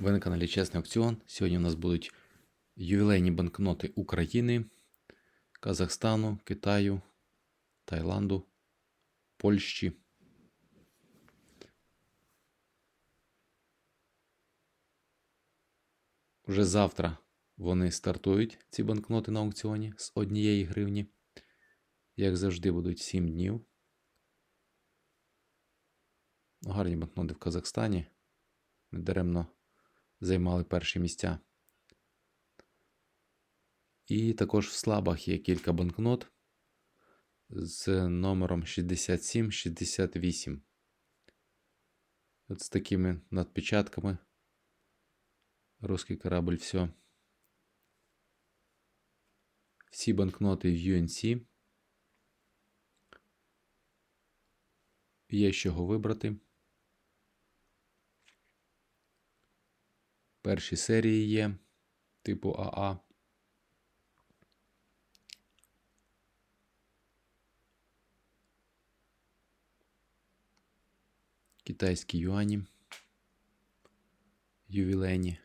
Ви на каналі Чесний Аукціон. Сьогодні у нас будуть ювілейні банкноти України, Казахстану, Китаю, Таїланду, Польщі. Вже завтра вони стартують, ці банкноти на аукціоні з однієї гривні. Як завжди, будуть 7 днів. Гарні банкноти в Казахстані. Недаремно займали перші місця. І також в слабах є кілька банкнот з номером 6768. От з такими надпечатками. Русский корабль все. Всі банкноти в UNC. Є з чого вибрати. Перші серії є типу АА. Китайські юані. Ювілейні.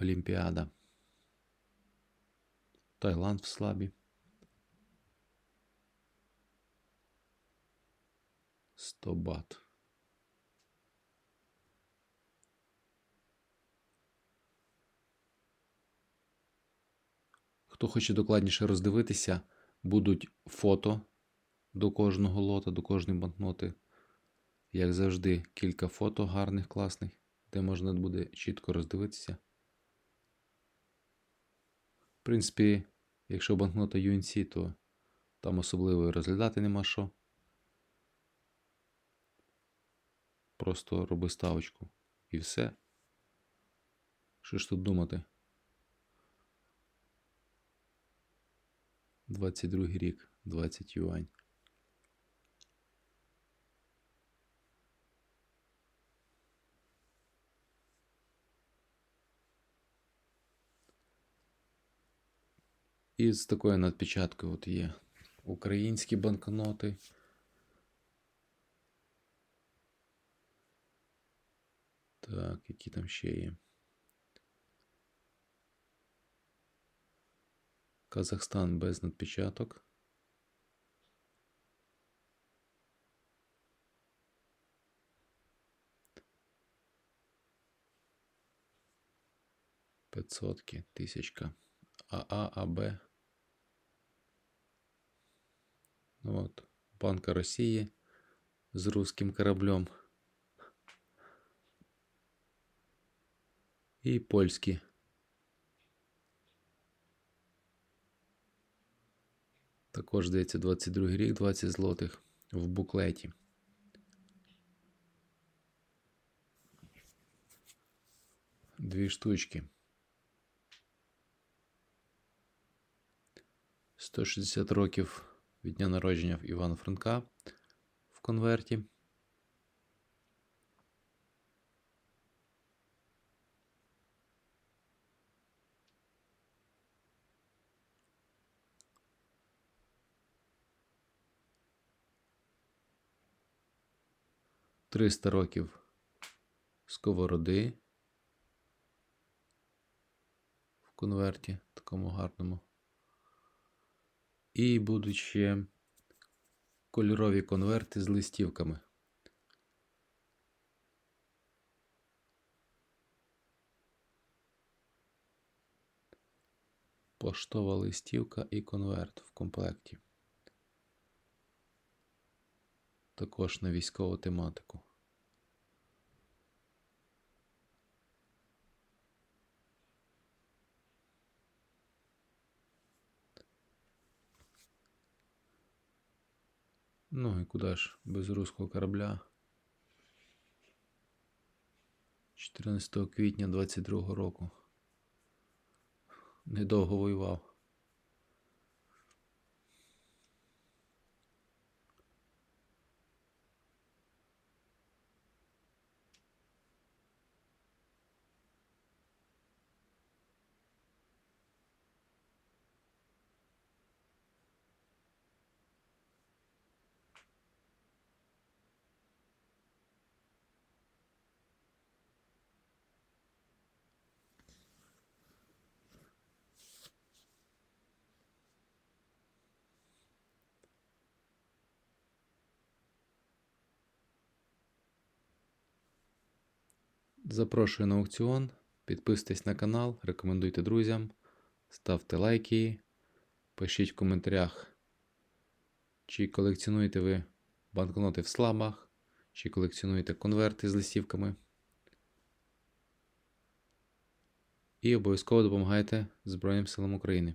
Олімпіада. Таїланд в слабі. 100 Хто хоче докладніше роздивитися, будуть фото до кожного лота, до кожної банкноти. Як завжди, кілька фото гарних, класних, де можна буде чітко роздивитися. В принципі, якщо банкнота UNC, то там особливо розглядати нема що. Просто роби ставочку і все. Що ж тут думати? 22 рік, 20 юань. І з такою надпечаткою от є українські банкноти. Так, які там ще є? Казахстан без надпечаток. Пятьсотки, тысячка. АА, АБ. Ну Вот. Банка России с русским кораблем. І польські. Також, здається, 22 рік, 20 злотих в буклеті. Дві штучки. 160 років від дня народження Івана Франка в конверті. Триста років сковороди в конверті такому гарному. І будуть ще кольорові конверти з листівками. Поштова листівка і конверт в комплекті. Також на військову тематику. Ну і куди ж без руського корабля? 14 квітня 22 року. Недовго воював. Запрошую на аукціон. Підписуйтесь на канал, рекомендуйте друзям, ставте лайки, пишіть в коментарях, чи колекціонуєте ви банкноти в слабах, чи колекціонуєте конверти з листівками. І обов'язково допомагайте Збройним силам України.